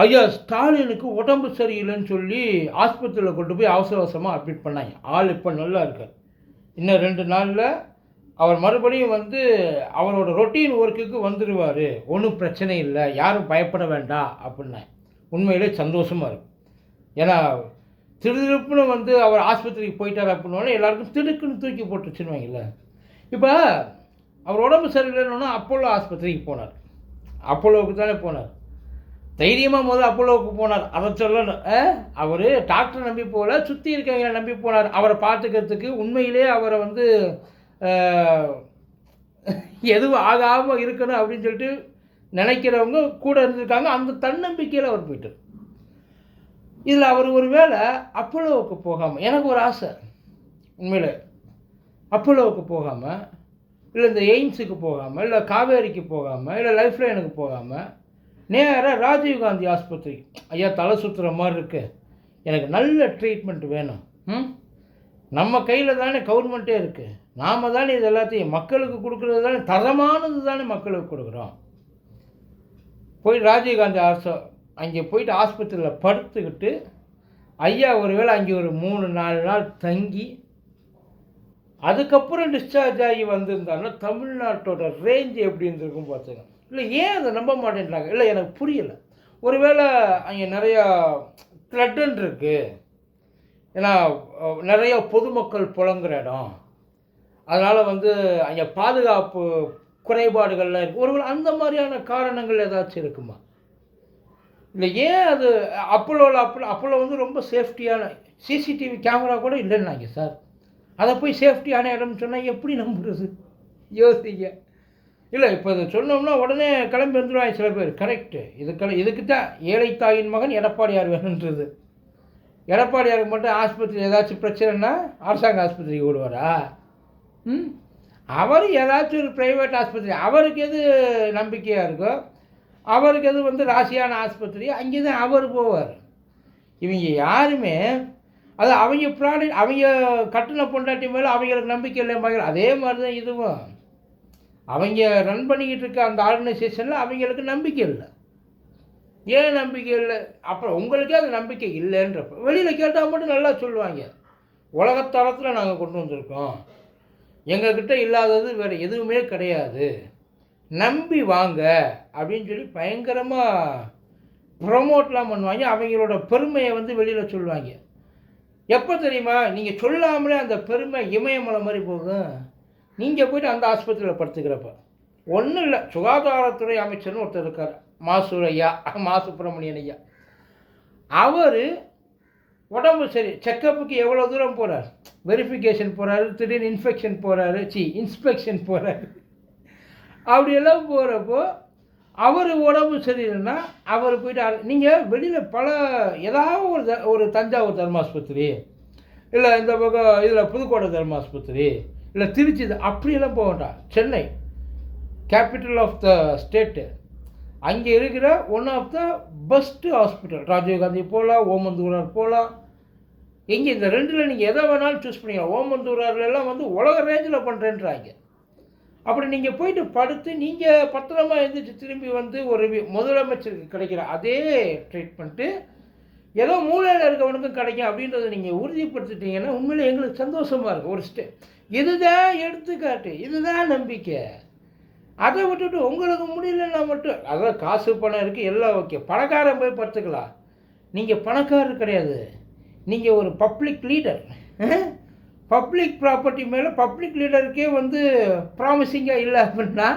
ஐயா ஸ்டாலினுக்கு உடம்பு சரியில்லைன்னு சொல்லி ஆஸ்பத்திரியில் கொண்டு போய் அவசர அவசரமாக அட்மிட் பண்ணாங்க. ஆள் இப்போ நல்லா இருக்கார். இன்னும் ரெண்டு நாளில் அவர் மறுபடியும் வந்து அவரோட ரொட்டீன் ஒர்க்குக்கு வந்துடுவார் ஒன்றும் பிரச்சனை இல்லை. யாரும் பயப்பட வேண்டாம் அப்படின்னேன் உண்மையிலே சந்தோஷமாக இருக்கும் ஏன்னா திருதிருப்புன்னு வந்து அவர் ஆஸ்பத்திரிக்கு போயிட்டார் அப்படின்னோடனே எல்லாருக்கும் திடுக்குன்னு தூக்கி போட்டுச்சுன்னு இப்போ அவர் உடம்பு சரியில்லைன்னு அப்போலோ ஆஸ்பத்திரிக்கு போனார். அப்போலோவுக்கு தானே போனார். தைரியமாக முதல்ல அப்போலோவுக்கு போனார். அதை சொல்லணும். அவர் டாக்டரை நம்பி போகல சுற்றி இருக்கவங்களை நம்பி போனார். அவரை பார்த்துக்கிறதுக்கு உண்மையிலே அவரை வந்து எதுவும் ஆகாமல் இருக்கணும் அப்படின்னு சொல்லிட்டு நினைக்கிறவங்க கூட இருந்திருக்காங்க. அந்த தன்னம்பிக்கையில் அவர் போயிட்டார். இதில் அவர் ஒரு வேளை அப்போலோவுக்கு போகாமல் எனக்கு ஒரு ஆசை. உண்மையில் அப்போலோவுக்கு போகாமல் இல்லை இந்த எய்ம்ஸுக்கு போகாமல் இல்லை காவேரிக்கு போகாமல் இல்லை லைஃப் லைனுக்கு போகாமல் நேராக ராஜீவ்காந்தி ஆஸ்பத்திரி. ஐயா தலை சுற்றுற மாதிரி இருக்கு. எனக்கு நல்ல ட்ரீட்மெண்ட் வேணும். ம்? நம்ம கையில் தானே கவர்மெண்ட்டே இருக்குது நாம் தானே இது எல்லாத்தையும் மக்களுக்கு கொடுக்குறது தானே தரமானது தானே மக்களுக்கு கொடுக்குறோம். போய் ராஜீவ்காந்தி ஆசோ அங்கே போயிட்டு ஆஸ்பத்திரியில் படுத்துக்கிட்டு ஐயா ஒருவேளை அங்கே ஒரு மூணு நாலு நாள் தங்கி அதுக்கப்புறம் டிஸ்சார்ஜ் ஆகி வந்திருந்தாலும் தமிழ்நாட்டோட ரேஞ்ச் எப்படி இருந்திருக்கும் பார்த்துங்க இல்லை ஏன் அதை நம்ப மாட்டேன்றாங்க? இல்லை எனக்கு புரியலை. ஒருவேளை அங்கே நிறையா த்ரெட்டன் இருக்குது ஏன்னா நிறையா பொதுமக்கள் புலங்குற இடம். அதனால் வந்து அங்கே பாதுகாப்பு குறைபாடுகள்லாம் இருக்குது ஒருவேளை அந்த மாதிரியான காரணங்கள் ஏதாச்சும் இருக்குமா? இல்லை ஏன் அது அப்போலோவில் அப்போ அப்போலோ வந்து ரொம்ப சேஃப்டியான சிசிடிவி கேமரா கூட இல்லைன்னாங்க சார். அதை போய் சேஃப்டியான இடம்னு சொன்னால் எப்படி நம்புறது? யோசிக்க இல்லை இப்போ இதை சொன்னோம்னா உடனே கிளம்பி வந்துடுவாங்க சில பேர். கரெக்டு இதுக்கு இதுக்கு தான் ஏழை தாயின் மகன் எடப்பாடியார் வேணுன்றது எடப்பாடியாருக்கு மட்டும் ஆஸ்பத்திரி ஏதாச்சும் பிரச்சனைனா அரசாங்க ஆஸ்பத்திரிக்கு ஓடுவாரா? ம்? அவர் ஏதாச்சும் ஒரு ப்ரைவேட் ஆஸ்பத்திரி அவருக்கு எது நம்பிக்கையாக இருக்கோ அவருக்கு எது வந்து ராசியான ஆஸ்பத்திரி அங்கே தான் அவர் போவார். இவங்க யாருமே அது அவங்க ப்ராடக்ட் அவங்க கட்டின பொண்டாட்டி மேலே அவங்களுக்கு நம்பிக்கை இல்லைம்பாங்க. அதே மாதிரி தான் இதுவும். அவங்க ரன் பண்ணிக்கிட்டு இருக்க அந்த ஆர்கனைசேஷனில் அவங்களுக்கு நம்பிக்கை இல்லை. ஏன் நம்பிக்கை இல்லை? அப்புறம் உங்களுக்கே அது நம்பிக்கை இல்லைன்றப்ப வெளியில் கேட்டால் மட்டும் நல்லா சொல்லுவாங்க. உலகத்தரத்தில் நாங்கள் கொண்டு வந்திருக்கோம். எங்கக்கிட்ட இல்லாதது வேறு எதுவுமே கிடையாது. நம்பி வாங்க அப்படின்னு சொல்லி பயங்கரமாக ப்ரொமோட்லாம் பண்ணுவாங்க. அவங்களோட பெருமையை வந்து வெளியில் சொல்லுவாங்க. எப்போ தெரியுமா? நீங்கள் சொல்லாமலே அந்த பெருமை இமயமலை மாதிரி போகும். நீங்கள் போயிட்டு அந்த ஆஸ்பத்திரியில் படுத்துக்கிறப்ப. ஒன்றும் இல்லை. சுகாதாரத்துறை அமைச்சர்னு ஒருத்தர் இருக்கார். மாசூர் ஐயா மா சுப்பிரமணியன் ஐயா. அவர் உடம்பு சரி செக்கப்புக்கு எவ்வளோ தூரம் போகிறார் வெரிஃபிகேஷன் போகிறாரு திடீர்னு இன்ஃபெக்ஷன் போகிறாரு சி இன்ஸ்பெக்ஷன் போகிறாரு அப்படியெல்லாம் போகிறப்போ அவர் உடம்பு சரியில்லைன்னா அவர் போயிட்டு நீங்கள் வெளியில் பல ஏதாவது ஒரு த- ஒரு தஞ்சாவூர் தர்மாஸ்பத்திரி இல்லை இந்த பக்கம் இதில் புதுக்கோட்டை தர்மாஸ்பத்திரி இல்லை திருச்சி இது அப்படியெல்லாம் போக வேண்டாம். Chennai capital of the state அங்கே இருக்கிற one of the best hospital Rajiv Gandhi போகலாம் ஓமந்தூரார் போகலாம் இங்கே இந்த ரெண்டில் நீங்கள் எதை வேணாலும் சூஸ் பண்ணிக்கலாம் ஓமந்தூரார்லாம் வந்து உலக ரேஞ்சில் பண்ணுறேன்றாங்க அப்படி நீங்கள் போயிட்டு படுத்து நீங்கள் பத்திரமா எழுந்திரிச்சு திரும்பி வந்து ஒரு முதலமைச்சருக்கு கிடைக்கிற அதே ட்ரீட்மெண்ட்டு ஏதோ மூலையில் இருக்கவனுக்கும் கிடைக்கும் அப்படின்றத நீங்கள் உறுதிப்படுத்திட்டீங்கன்னா உண்மையிலே எங்களுக்கு சந்தோஷமாக இருக்கும். ஒரு ஸ்டே இதுதான் எடுத்துக்காட்டு இதுதான் நம்பிக்கை. அதை விட்டுட்டு உங்களுக்கு முடியலன்னா மட்டும் அதான் காசு பணம் இருக்குது எல்லாம் ஓகே. பணக்காரன் போய் பார்த்துக்கலாம் நீங்கள் பணக்காரர் கிடையாது. நீங்கள் ஒரு பப்ளிக் லீடர் பப்ளிக் ப்ராப்பர்ட்டி மேலே பப்ளிக் லீடருக்கே வந்து ப்ராமிசிங்காக இல்லை அப்படின்னா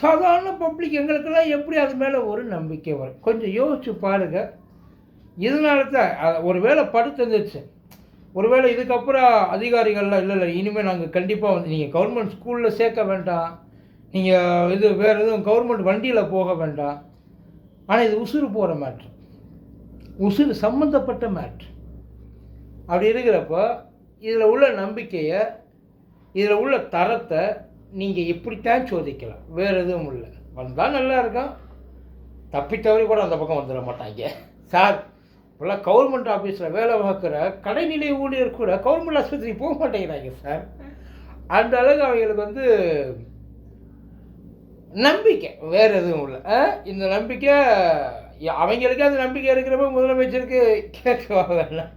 சாதாரண பப்ளிக் எங்களுக்கெல்லாம் எப்படி அது மேலே ஒரு நம்பிக்கை வரும்? கொஞ்சம் யோசிச்சு பாருங்கள் இதனால தான் ஒரு வேளை படுத்துருந்துச்சு ஒருவேளை இதுக்கப்புறம் அதிகாரிகள்லாம் இல்லை இல்லை இனிமேல் நாங்கள் கண்டிப்பாக வந்து நீங்கள் கவர்மெண்ட் ஸ்கூலில் சேர்க்க வேண்டாம். நீங்கள் இது வேறு எதுவும் கவர்மெண்ட் வண்டியில் போக வேண்டாம். ஆனால் இது உசுறு போகிற மேட்ரு உசுறு சம்மந்தப்பட்ட மேட்ரு அப்படி இருக்கிறப்போ இதில் உள்ள நம்பிக்கையை இதில் உள்ள தரத்தை நீங்கள் இப்படித்தான் சோதிக்கலாம். வேறு எதுவும் இல்லை. வந்தால் நல்லா இருக்கும். தப்பி தவறி கூட அந்த பக்கம் வந்துட மாட்டாங்க. சார் இப்போல்லாம் கவர்மெண்ட் ஆஃபீஸில் வேலை பார்க்குற கடைநிலை ஊழியர் கூட கவர்மெண்ட் ஆஸ்பத்திரிக்கு போக மாட்டேங்கிறாங்க சார் அந்த அளவுக்கு அவங்களுக்கு வந்து நம்பிக்கை. வேறு எதுவும் இல்லை. இந்த நம்பிக்கை அவங்களுக்கே அந்த நம்பிக்கை இருக்கிறப்ப முதலமைச்சருக்கு கேட்க வேண்டாம்.